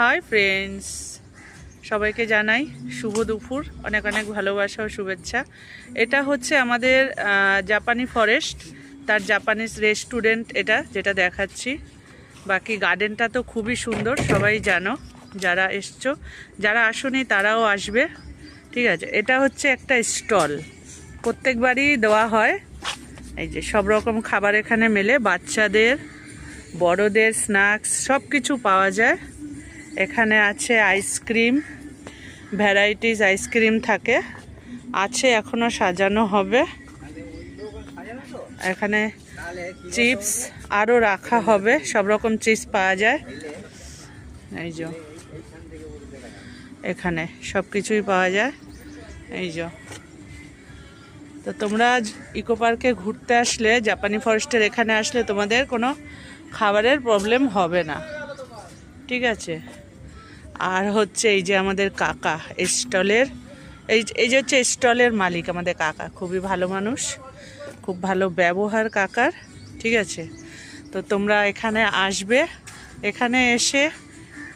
Hi friends সবাইকে জানাই শুভ দুপুর, অনেক অনেক ভালোবাসা ও শুভেচ্ছা। এটা হচ্ছে আমাদের জাপানি ফরেস্ট তার জাপানিজ রেস্টুরেন্ট এটা, যেটা দেখাচ্ছি। বাকি গার্ডেনটা তো খুবই সুন্দর, সবাই জানো, যারা এসছো, যারা আসনি তারাও আসবে। ঠিক আছে, এটা হচ্ছে একটা স্টল। প্রত্যেকবারই দেওয়া হয়। এই যে, সব রকম খাবার এখানে মেলে, বাচ্চাদের, বড়দের স্ন্যাক্স সব কিছু পাওয়া যায়। এখানে আছে আইসক্রিম, ভ্যারাইটিস আইসক্রিম থাকে। আছে, এখনও সাজানো হবে। এখানে চিপস আরও রাখা হবে, সব রকম চিপস পাওয়া যায়। এই যে, এখানে সব কিছুই পাওয়া যায়। এই যে, তো তোমরা ইকো পার্কে ঘুরতে আসলে, জাপানি ফরেস্টের এখানে আসলে তোমাদের কোনো খাবারের প্রবলেম হবে না। ঠিক আছে? আর হচ্ছে এই যে আমাদের কাকা স্টলের, এই এই যে হচ্ছে স্টলের মালিক আমাদের কাকা, খুবই ভালো মানুষ, খুব ভালো ব্যবহার কাকার, ঠিক আছে? তো তোমরা এখানে আসবে, এখানে এসে